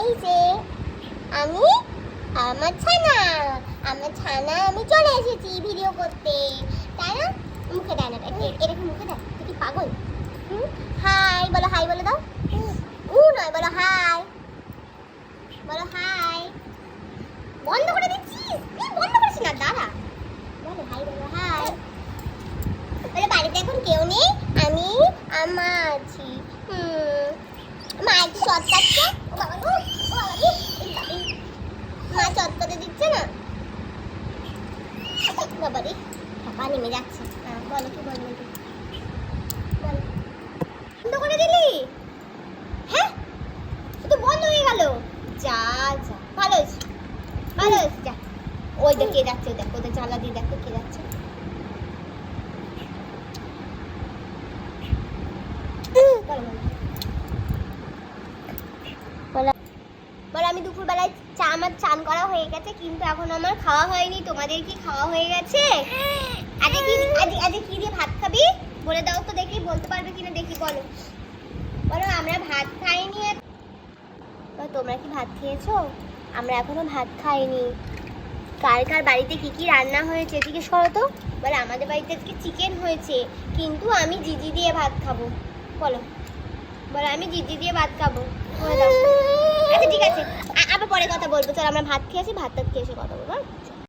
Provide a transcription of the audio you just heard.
এই যে, আমি আমার ছানা আমার ছানা, আমি চলে এসেছি ভিডিও করতে। তাই না? মুখে দেয় না এরকম মুখে দেয়। তুই কি পাগল? হাই বলো হাই বলে দাও। উ, নয়, বলো হাই বলো হাই বন্ধ করে দিচ্ছিস? এই বন্ধ করিস না, দাঁড়া। বলো হাই বলো হাই বলে, বাড়িতে এখন কেউ নেই। আমি আমা আছি হুম মা চটকাতে দিচ্ছে না? নেমে যাচ্ছে। বলো কি বলব? বন্ধ করে দিলি? হ্যাঁ? তো বন্ধ হয়ে গেল। যা যা। ভালো হয়েছে। ভালো হয়েছে, যা। ওই দেখ, কে যাচ্ছে দেখ ওদের জানলা দিয়ে দেখো, কে যাচ্ছে বলো, বলো। বলো বলো আমি দুপুরবেলায় চা আমার চান করা হয়ে গেছে, কিন্তু এখন আমার খাওয়া হয়নি। তোমাদের কি খাওয়া হয়ে গেছে? আজকে কি আজকে আজকে কি দিয়ে ভাত খাবি? বলে দাও তো দেখি, বলতে পারবে কিনা দেখি, বলো। বলো, আমরা ভাত খাইনি তোমরা কি ভাত খেয়েছো? আমরা এখনও ভাত খাইনি। কার কার বাড়িতে কি কি রান্না হয়েছে জিজ্ঞেস করো তো। বলে আমাদের বাড়িতে আজকে চিকেন হয়েছে, কিন্তু আমি জিজি দিয়ে ভাত খাব। বলো বলো, আমি জিজি দিয়ে ভাত খাব। বলে দাও। আচ্ছা ঠিক আছে আবার পরে কথা বলব চল, আমরা ভাত খেয়েছি ভাত টাত খেয়ে এসে কথা বলব হ্যাঁ?